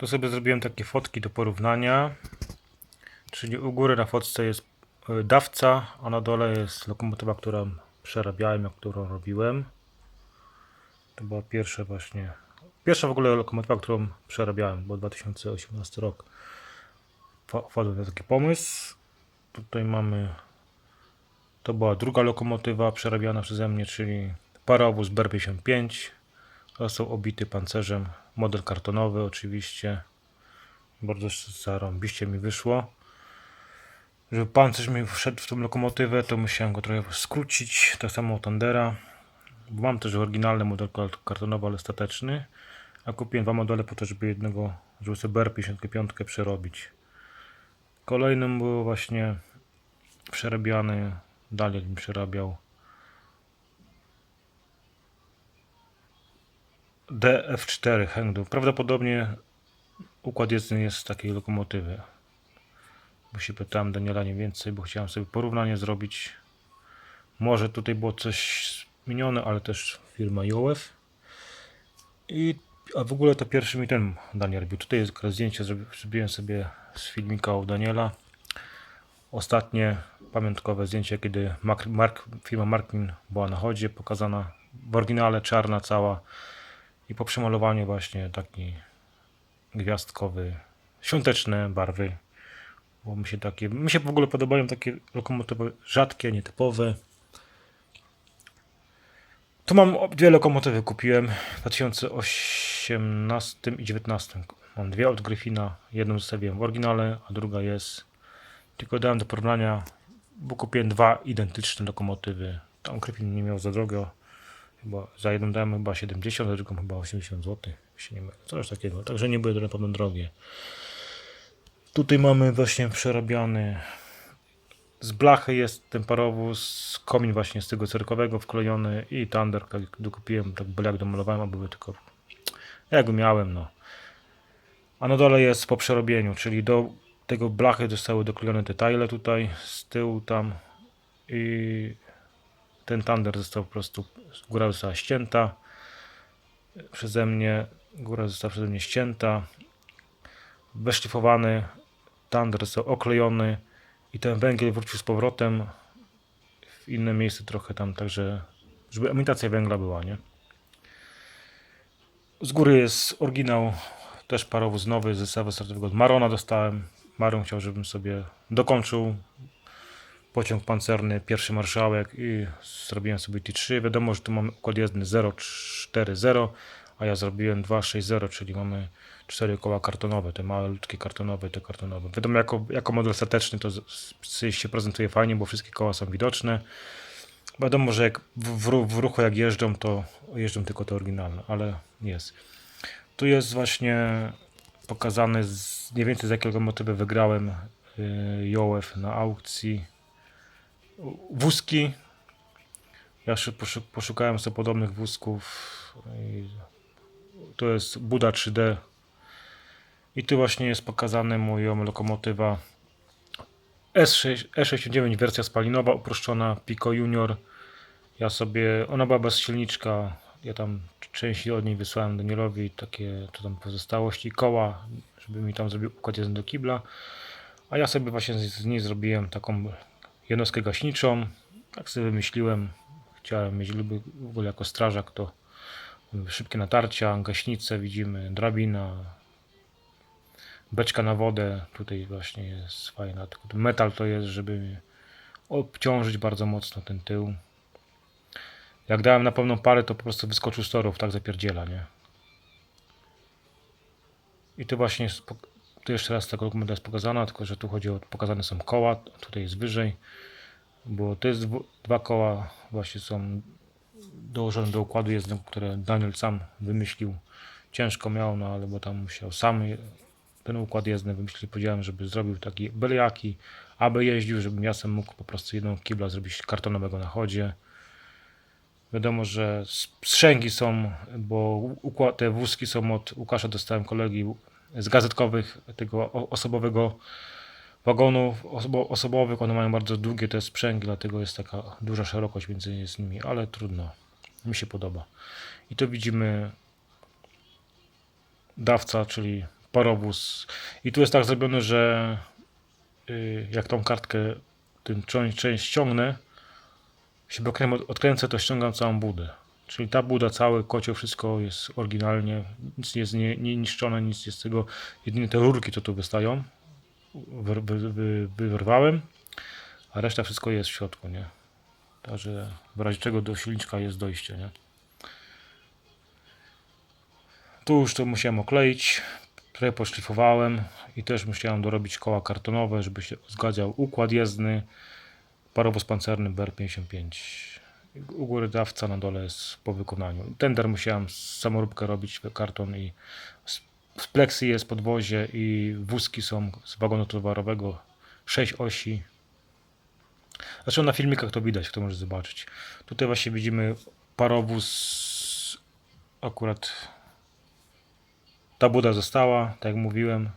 Tu sobie zrobiłem takie fotki do porównania. Czyli u góry na fotce jest y, dawca, a na dole jest lokomotywa, którą przerabiałem, jak którą robiłem. To była pierwsza właśnie. Pierwsza w ogóle lokomotywa, którą przerabiałem, bo 2018 rok. Wpadłem na taki pomysł. Tutaj mamy. To była druga lokomotywa przerabiana przeze mnie, czyli parowóz BR55. Został obity pancerzem. Model kartonowy oczywiście. Bardzo zarąbiście mi wyszło. Żeby pancerz mi wszedł w tą lokomotywę, to musiałem go trochę skrócić. Tak samo Tandera. Mam też oryginalny model kart- kartonowy, ale stateczny. A kupiłem dwa modele po to, żeby jednego, żeby sobie BR55 przerobić. Kolejnym był właśnie przerabiany, dalej mi przerabiał DF4 Hengdu. Prawdopodobnie układ jezdny jest z takiej lokomotywy. Bo się pytałem Daniela nie więcej, bo chciałem sobie porównanie zrobić. Może tutaj było coś zmienione, ale też firma Jołew. I a w ogóle to pierwszy mi ten Daniel robił. Tutaj jest zdjęcie, zrobi- zrobiłem sobie z filmika u Daniela. Ostatnie pamiątkowe zdjęcie, kiedy Mark, firma Markin była na chodzie, pokazana w oryginale czarna cała i po przemalowaniu właśnie taki gwiazdkowy, świąteczne barwy. Bo mi się takie, mi się w ogóle podobają takie lokomotywy rzadkie, nietypowe. Tu mam dwie lokomotywy kupiłem w 2018 i 2019. Mam dwie od Gryfina, jedną zostawiłem w oryginale, a druga jest. Tylko dałem do porównania, bo kupiłem dwa identyczne lokomotywy. Tam Gryfin nie miał za drogo. Chyba za jedną dałem chyba 70, za drugą chyba 80 zł. Się nie. Coś takiego. Także nie były to na pewno drogie. Tutaj mamy właśnie przerabiany z blachy jest ten parowóz, komin właśnie z tego cyrkowego wklejony i Thunder, jak dokupiłem, tak byle jak domalowałem, a były tylko jak miałem, no. A na dole jest po przerobieniu, czyli do tego blachy zostały doklejone detale tutaj, z tyłu tam i ten Thunder został po prostu, góra została ścięta przeze mnie, góra została przeze mnie ścięta, wyszlifowany, Thunder został oklejony i ten węgiel wrócił z powrotem w inne miejsce trochę tam, także żeby imitacja węgla była, nie? Z góry jest oryginał, też parowóz nowy z zestawu od Marona dostałem. Maron chciał, żebym sobie dokończył pociąg pancerny, pierwszy marszałek i zrobiłem sobie T3. Wiadomo, że tu mamy układ jezdny 040, a ja zrobiłem 260, czyli mamy cztery koła kartonowe, te malutkie kartonowe, te kartonowe. Wiadomo, jako, jako model stateczny to się prezentuje fajnie, bo wszystkie koła są widoczne. Wiadomo, że jak w, w, ru- w ruchu jak jeżdżą, to jeżdżą tylko te oryginalne, ale jest. Tu jest właśnie pokazane z, mniej więcej z jakiego motywy wygrałem y, Jołew na aukcji. Wózki. Ja poszukałem sobie podobnych wózków. To jest Buda 3D. I tu właśnie jest pokazane moją lokomotywa S6, E69 wersja spalinowa uproszczona Pico Junior. Ja sobie, ona była bez silniczka. Ja tam części od niej wysłałem Danielowi, takie to tam pozostałości koła, żeby mi tam zrobił układ jeden do kibla. A ja sobie właśnie z, z niej zrobiłem taką jednostkę gaśniczą. Tak sobie wymyśliłem. Chciałem mieć, lubię w ogóle jako strażak to szybkie natarcia, gaśnice widzimy, drabina, beczka na wodę. Tutaj właśnie jest fajna. Tylko metal to jest, żeby obciążyć bardzo mocno ten tył. Jak dałem na pełną parę, to po prostu wyskoczył z torów, tak zapierdziela, nie? I tu właśnie tu jeszcze raz taka dokumentacja jest pokazana, tylko że tu chodzi o, pokazane są koła, tutaj jest wyżej, bo to jest dwa koła właśnie są dołożone do układu jezdnego, które Daniel sam wymyślił. Ciężko miał, no ale bo tam musiał sam ten układ jezdny wymyślił, powiedziałem, żeby zrobił taki byle jaki, aby jeździł, żebym ja sam mógł po prostu jedną kibla zrobić kartonowego na chodzie. Wiadomo, że sprzęgi są, bo te wózki są od Łukasza, dostałem kolegi z gazetkowych, tego osobowego wagonu osobo, osobowych. One mają bardzo długie te sprzęgi, dlatego jest taka duża szerokość między nimi, ale trudno. Mi się podoba. I tu widzimy dawca, czyli parowóz. I tu jest tak zrobione, że y, jak tą kartkę, ten część, część ściągnę, się odkręcę, to ściągam całą budę. Czyli ta buda, cały kocioł, wszystko jest oryginalnie, nic nie jest nie, nie niszczone, nic jest z tego, jedynie te rurki, co tu wystają, wy, wy, wy, wyrwałem, a reszta wszystko jest w środku, nie? Także w razie czego do silniczka jest dojście, nie? Tu już to musiałem okleić, trochę poszlifowałem i też musiałem dorobić koła kartonowe, żeby się zgadzał układ jezdny, parowóz pancerny BR55. U góry dawca, na dole jest po wykonaniu. Tender musiałem samoróbkę robić, karton i z- pleksy jest podwozie i wózki są z wagonu towarowego, 6 osi. Zresztą na filmikach to widać, kto może zobaczyć. Tutaj właśnie widzimy parowóz akurat ta buda została, tak jak mówiłem.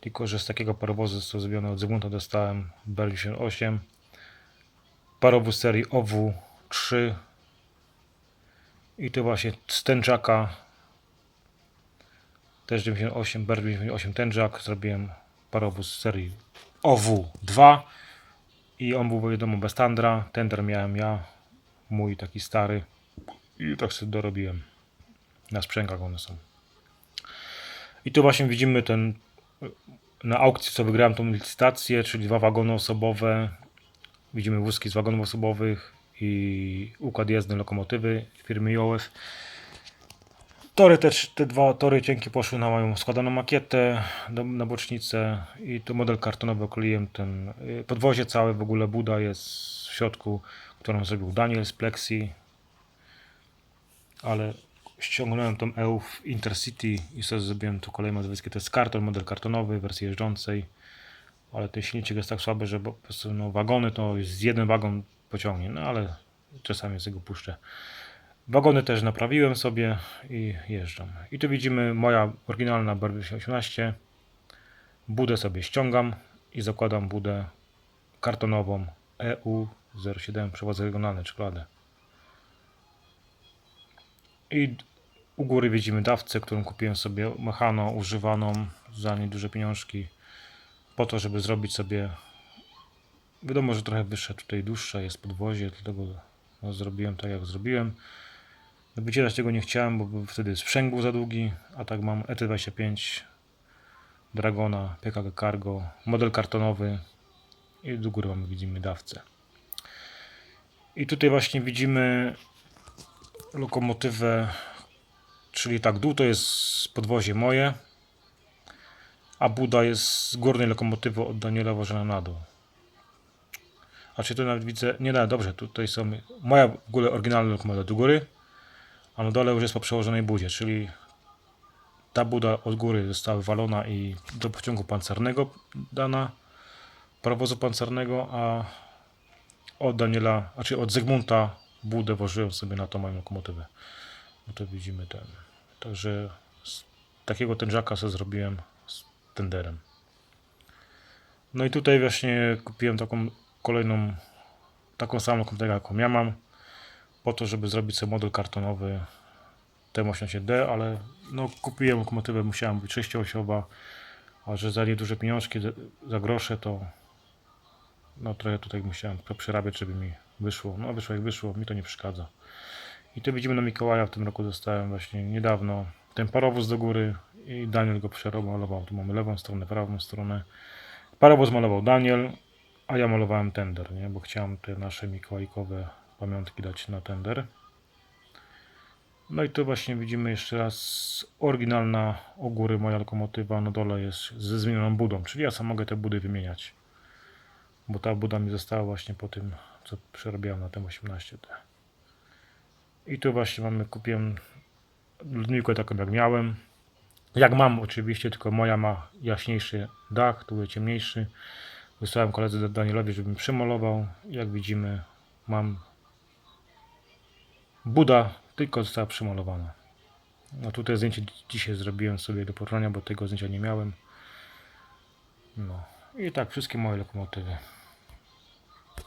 Tylko, że z takiego parowozu został zrobiony od Zygmunta dostałem BR98. Parowóz serii OW3. I to właśnie z tęczaka też 98, BR98 tęczak. Zrobiłem parowóz serii OW2. I on był wiadomo bez tandra. Tender miałem ja, mój taki stary. I tak sobie dorobiłem. Na sprzęgach one są. I tu właśnie widzimy ten na aukcji, co wygrałem tą licytację, czyli dwa wagony osobowe. Widzimy wózki z wagonów osobowych i układ jezdny lokomotywy firmy Jołew. Tory też, te dwa tory cienkie poszły na moją składaną makietę, do, na bocznicę i tu model kartonowy okleiłem ten y, podwozie całe, w ogóle buda jest w środku, którą zrobił Daniel z Plexi, ale ściągnąłem tą EU w Intercity i sobie zrobiłem tu kolejne modelskie. To jest karton, model kartonowy, wersji jeżdżącej, ale ten silniczek jest tak słaby, że po prostu no, wagony to jest jeden wagon pociągnie, no ale czasami sobie go puszczę. Wagony też naprawiłem sobie i jeżdżam. I tu widzimy moja oryginalna BR 18. Budę sobie ściągam i zakładam budę kartonową E EU07 przewozy regionalne czekoladę. I u góry widzimy dawcę, którą kupiłem sobie mechano, używaną za nieduże pieniążki. Po to, żeby zrobić sobie. Wiadomo, że trochę wyższe tutaj dłuższe jest podwozie, dlatego no, zrobiłem tak jak zrobiłem. No, Wycierać tego nie chciałem, bo wtedy sprzęg był za długi, a tak mam ET25 Dragona, PKG Cargo, model kartonowy i do góry mamy widzimy dawcę. I tutaj właśnie widzimy lokomotywę, czyli tak, dół to jest podwozie moje, a buda jest z górnej lokomotywy od Daniela Wożena na dół. A czy tu nawet widzę, nie no, dobrze, tutaj są moja w ogóle oryginalna lokomotywa do góry, a na dole już jest po przełożonej budzie, czyli ta buda od góry została wywalona i do pociągu pancernego dana, parowozu pancernego, a od Daniela, znaczy od Zygmunta budę włożyłem sobie na tą moją lokomotywę. No to widzimy ten. Także z takiego tężaka sobie zrobiłem z tenderem. No i tutaj właśnie kupiłem taką kolejną, taką samą lokomotywę jaką ja mam, po to, żeby zrobić sobie model kartonowy T87D, ale no kupiłem lokomotywę, musiałem być sześcioosiowa, a że za nieduże pieniążki, za- grosze, to no trochę tutaj musiałem to przerabiać, żeby mi wyszło. No wyszło jak wyszło, mi to nie przeszkadza. I tu widzimy na Mikołaja w tym roku dostałem właśnie niedawno ten parowóz do góry i Daniel go przerolował. Tu mamy lewą stronę, prawą stronę. Parowóz malował Daniel, a ja malowałem tender, nie? bo chciałem te nasze mikołajkowe pamiątki dać na tender. No i tu właśnie widzimy jeszcze raz oryginalna u góry moja lokomotywa, na dole jest ze zmienioną budą, czyli ja sam mogę te budy wymieniać. Bo ta buda mi została właśnie po tym, co przerabiałem na tym 18T. I tu właśnie mamy, kupiłem ludnikę taką jak miałem. Jak mam oczywiście, tylko moja ma jaśniejszy dach, tu jest ciemniejszy. Wysłałem koledze Danielowi, żeby mi przemalował. Jak widzimy, mam Buda, tylko została przemalowana. No tutaj zdjęcie dzi- dzisiaj zrobiłem sobie do porównania, bo tego zdjęcia nie miałem. No i tak, wszystkie moje lokomotywy.